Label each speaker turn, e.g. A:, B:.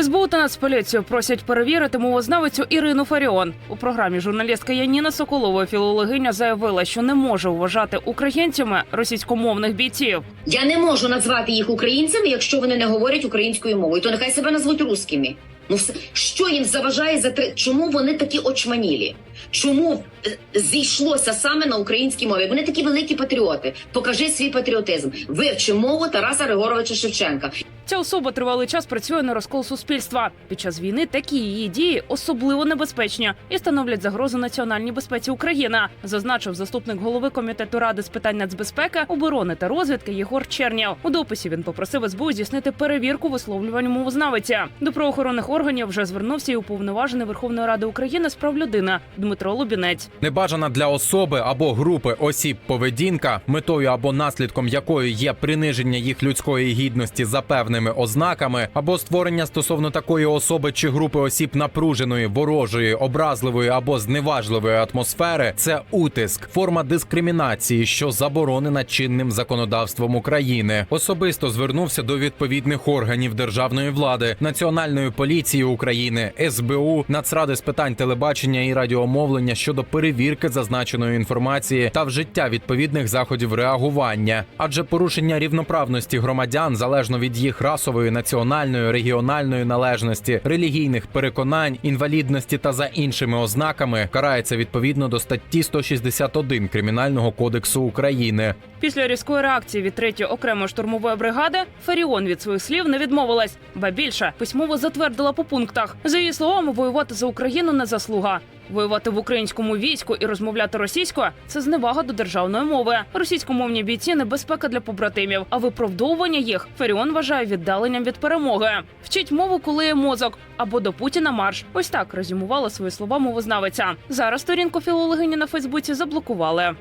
A: СБУ та Нацполіцію просять перевірити мовознавицю Ірину Фаріон. У програмі журналістка Яніна Соколова філологиня заявила, що не може вважати українцями російськомовних бійців.
B: Я не можу назвати їх українцями, якщо вони не говорять українською мовою. То нехай себе назвуть русскими. Ну що їм заважає за три? Чому вони такі очманілі? Чому е, зійшлося саме на українській мові? Вони такі великі патріоти. Покажи свій патріотизм. Вивчи мову Тараса Григоровича Шевченка.
A: Ця особа тривалий час працює на розкол суспільства. Під час війни такі її дії особливо небезпечні і становлять загрозу національній безпеці України, зазначив заступник голови комітету ради з питань нацбезпеки, оборони та розвідки Єгор Чернєв. У дописі він попросив СБУ здійснити перевірку висловлювань мовознавиці. До правоохоронних органів вже звернувся і уповноважений Верховної Ради України з прав людини Дмитро Лубінець.
C: Небажана для особи або групи осіб поведінка, метою або наслідком якої є приниження їх людської гідності за певними ознаками, або створення стосовно такої особи чи групи осіб напруженої, ворожої, образливої або зневажливої атмосфери, це утиск, форма дискримінації, що заборонена чинним законодавством України. Особисто звернувся до відповідних органів державної влади, Національної поліції України, СБУ, Нацради з питань телебачення і радіомовлення щодо перевірки зазначеної інформації та вжиття відповідних заходів реагування, адже порушення рівноправності громадян залежно від їх расової, національної, регіональної належності, релігійних переконань, інвалідності та за іншими ознаками карається відповідно до статті 161 Кримінального кодексу України.
A: Після різкої реакції від третьої окремої штурмової бригади Фаріон від своїх слів не відмовилась, ба більше письмово затвердила по пунктах. За її словами, воювати за Україну не заслуга. Воювати в українському війську і розмовляти російською це зневага до державної мови. Російськомовні бійці небезпека для побратимів, а виправдовування їх Фаріон вважає віддаленням від перемоги. Вчить мову, коли є мозок, або до Путіна марш. Ось так резюмувала свої слова мовознавиця. Зараз сторінку філологині на Фейсбуці заблокували.